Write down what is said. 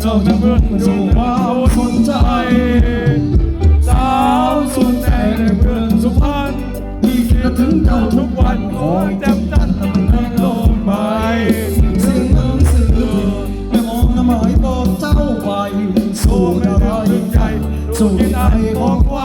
Don't ever do what I want to die. ายบอกเจ้าไป สู้อะไรใจสู้ใจของคว